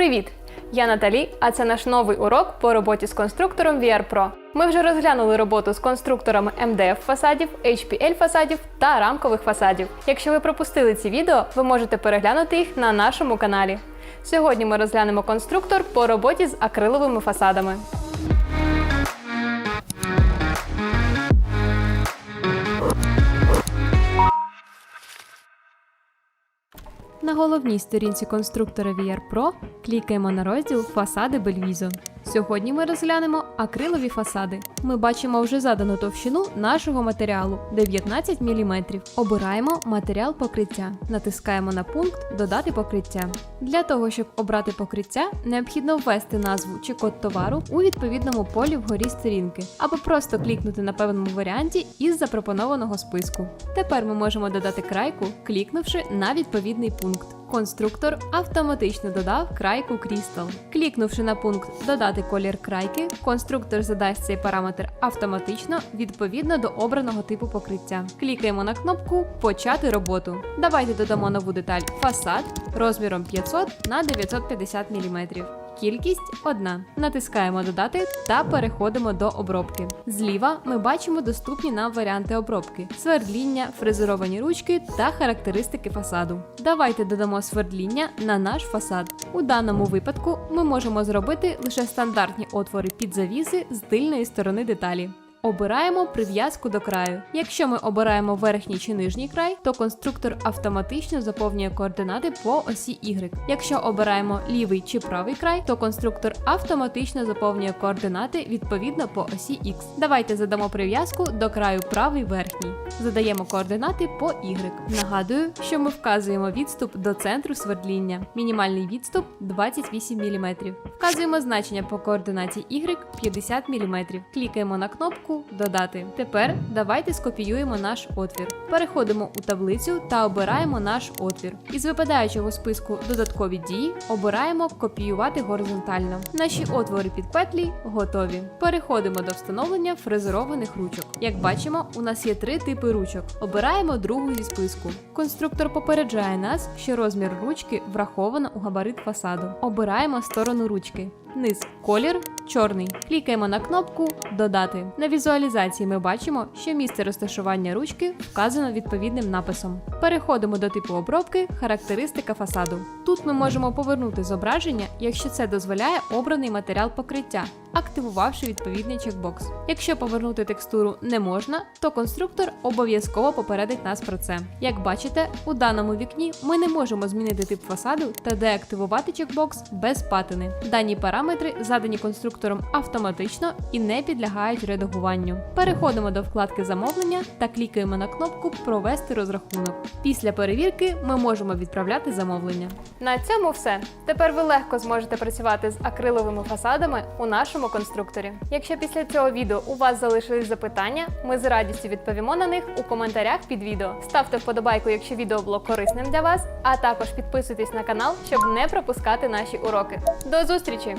Привіт! Я Наталі, а це наш новий урок по роботі з конструктором VR Pro. Ми вже розглянули роботу з конструкторами MDF фасадів, HPL фасадів та рамкових фасадів. Якщо ви пропустили ці відео, ви можете переглянути їх на нашому каналі. Сьогодні ми розглянемо конструктор по роботі з акриловими фасадами. На головній сторінці конструктора VR Pro клікаємо на розділ Фасади Бельвізо. Сьогодні ми розглянемо акрилові фасади. Ми бачимо вже задану товщину нашого матеріалу 19 мм. Обираємо матеріал покриття. Натискаємо на пункт Додати покриття. Для того, щоб обрати покриття, необхідно ввести назву чи код товару у відповідному полі вгорі сторінки, або просто клікнути на певному варіанті із запропонованого списку. Тепер ми можемо додати крайку, клікнувши на відповідний пункт. Конструктор автоматично додав крайку Crystal. Клікнувши на пункт Додати колір крайки, конструктор задасть цей параметр автоматично відповідно до обраного типу покриття. Клікаємо на кнопку Почати роботу. Давайте додамо нову деталь фасад розміром 500 на 950 мм. Кількість одна. Натискаємо Додати та переходимо до обробки. Зліва ми бачимо доступні нам варіанти обробки: свердління, фрезеровані ручки та характеристики фасаду. Давайте додамо свердління на наш фасад. У даному випадку ми можемо зробити лише стандартні отвори під завіси з тильної сторони деталі. Обираємо прив'язку до краю. Якщо ми обираємо верхній чи нижній край, то конструктор автоматично заповнює координати по осі Y. Якщо обираємо лівий чи правий край, то конструктор автоматично заповнює координати відповідно по осі X. Давайте задамо прив'язку до краю правий верхній. Задаємо координати по Y. Нагадую, що ми вказуємо відступ до центру свердління. Мінімальний відступ 28 мм. Вказуємо значення по координаті Y 50 мм. Клікаємо на кнопку Додати. Тепер давайте скопіюємо наш отвір. Переходимо у таблицю та обираємо наш отвір. Із випадаючого списку Додаткові дії обираємо Копіювати горизонтально. Наші отвори під петлі готові. Переходимо до встановлення фрезерованих ручок. Як бачимо, у нас є три типи ручок. Обираємо другу зі списку. Конструктор попереджає нас, що розмір ручки враховано у габарит фасаду. Обираємо сторону ручки. Низ колір чорний. Клікаємо на кнопку Додати. На візуалізації ми бачимо, що місце розташування ручки вказано відповідним написом. Переходимо до типу обробки Характеристика фасаду. Тут ми можемо повернути зображення, якщо це дозволяє обраний матеріал покриття, активувавши відповідний чекбокс. Якщо повернути текстуру не можна, то конструктор обов'язково попередить нас про це. Як бачите, у даному вікні ми не можемо змінити тип фасаду та деактивувати чекбокс без патини. Дані параметри задані конструктором автоматично і не підлягають редагуванню. Переходимо до вкладки замовлення та клікаємо на кнопку Провести розрахунок. Після перевірки ми можемо відправляти замовлення. На цьому все. Тепер ви легко зможете працювати з акриловими фасадами у нашому конструкторі. Якщо після цього відео у вас залишились запитання, ми з радістю відповімо на них у коментарях під відео. Ставте вподобайку, якщо відео було корисним для вас, а також підписуйтесь на канал, щоб не пропускати наші уроки. До зустрічі!